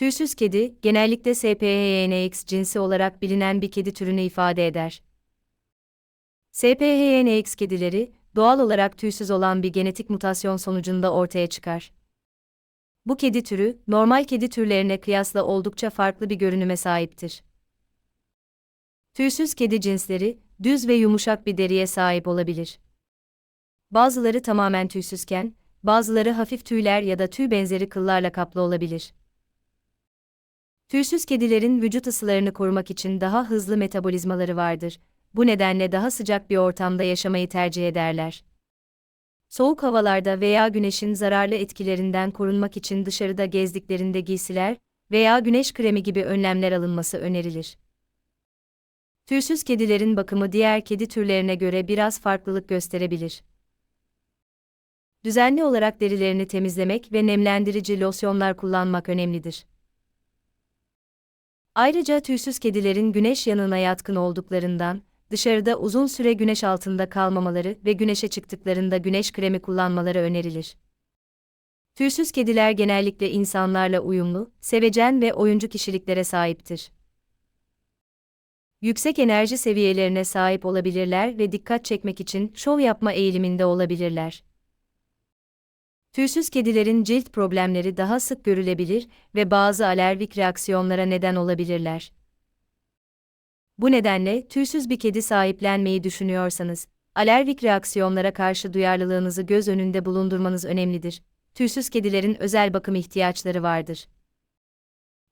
Tüysüz kedi, genellikle SPHNX cinsi olarak bilinen bir kedi türünü ifade eder. SPHNX kedileri, doğal olarak tüysüz olan bir genetik mutasyon sonucunda ortaya çıkar. Bu kedi türü, normal kedi türlerine kıyasla oldukça farklı bir görünüme sahiptir. Tüysüz kedi cinsleri, düz ve yumuşak bir deriye sahip olabilir. Bazıları tamamen tüysüzken, bazıları hafif tüyler ya da tüy benzeri kıllarla kaplı olabilir. Tüysüz kedilerin vücut ısılarını korumak için daha hızlı metabolizmaları vardır. Bu nedenle daha sıcak bir ortamda yaşamayı tercih ederler. Soğuk havalarda veya güneşin zararlı etkilerinden korunmak için dışarıda gezdiklerinde giysiler veya güneş kremi gibi önlemler alınması önerilir. Tüysüz kedilerin bakımı diğer kedi türlerine göre biraz farklılık gösterebilir. Düzenli olarak derilerini temizlemek ve nemlendirici losyonlar kullanmak önemlidir. Ayrıca tüysüz kedilerin güneş yanığına yatkın olduklarından, dışarıda uzun süre güneş altında kalmamaları ve güneşe çıktıklarında güneş kremi kullanmaları önerilir. Tüysüz kediler genellikle insanlarla uyumlu, sevecen ve oyuncu kişiliklere sahiptir. Yüksek enerji seviyelerine sahip olabilirler ve dikkat çekmek için şov yapma eğiliminde olabilirler. Tüysüz kedilerin cilt problemleri daha sık görülebilir ve bazı alerjik reaksiyonlara neden olabilirler. Bu nedenle tüysüz bir kedi sahiplenmeyi düşünüyorsanız, alerjik reaksiyonlara karşı duyarlılığınızı göz önünde bulundurmanız önemlidir. Tüysüz kedilerin özel bakım ihtiyaçları vardır.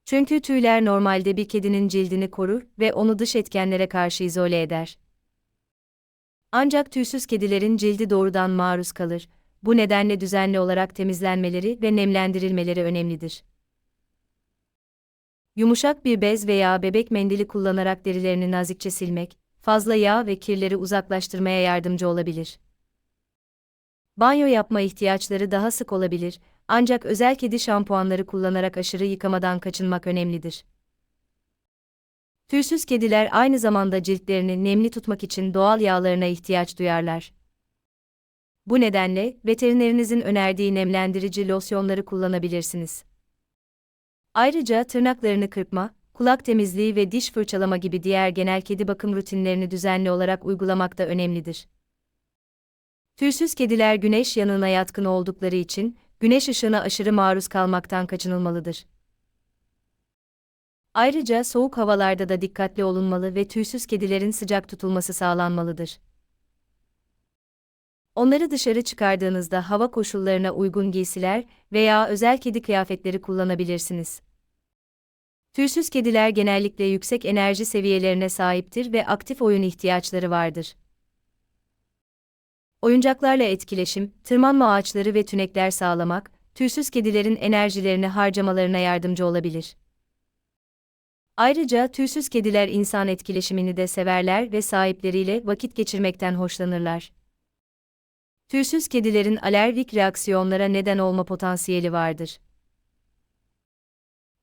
Çünkü tüyler normalde bir kedinin cildini korur ve onu dış etkenlere karşı izole eder. Ancak tüysüz kedilerin cildi doğrudan maruz kalır. Bu nedenle düzenli olarak temizlenmeleri ve nemlendirilmeleri önemlidir. Yumuşak bir bez veya bebek mendili kullanarak derilerini nazikçe silmek, fazla yağ ve kirleri uzaklaştırmaya yardımcı olabilir. Banyo yapma ihtiyaçları daha sık olabilir, ancak özel kedi şampuanları kullanarak aşırı yıkamadan kaçınmak önemlidir. Tüysüz kediler aynı zamanda ciltlerini nemli tutmak için doğal yağlarına ihtiyaç duyarlar. Bu nedenle veterinerinizin önerdiği nemlendirici losyonları kullanabilirsiniz. Ayrıca tırnaklarını kırpma, kulak temizliği ve diş fırçalama gibi diğer genel kedi bakım rutinlerini düzenli olarak uygulamak da önemlidir. Tüysüz kediler güneş yanığına yatkın oldukları için güneş ışığına aşırı maruz kalmaktan kaçınılmalıdır. Ayrıca soğuk havalarda da dikkatli olunmalı ve tüysüz kedilerin sıcak tutulması sağlanmalıdır. Onları dışarı çıkardığınızda hava koşullarına uygun giysiler veya özel kedi kıyafetleri kullanabilirsiniz. Tüysüz kediler genellikle yüksek enerji seviyelerine sahiptir ve aktif oyun ihtiyaçları vardır. Oyuncaklarla etkileşim, tırmanma ağaçları ve tünekler sağlamak, tüysüz kedilerin enerjilerini harcamalarına yardımcı olabilir. Ayrıca tüysüz kediler insan etkileşimini de severler ve sahipleriyle vakit geçirmekten hoşlanırlar. Tüysüz kedilerin alerjik reaksiyonlara neden olma potansiyeli vardır.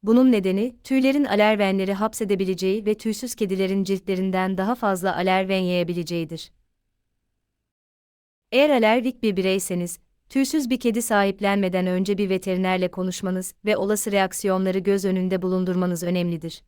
Bunun nedeni, tüylerin alervenleri hapsedebileceği ve tüysüz kedilerin ciltlerinden daha fazla alerven yayabileceğidir. Eğer alerjik bir bireyseniz, tüysüz bir kedi sahiplenmeden önce bir veterinerle konuşmanız ve olası reaksiyonları göz önünde bulundurmanız önemlidir.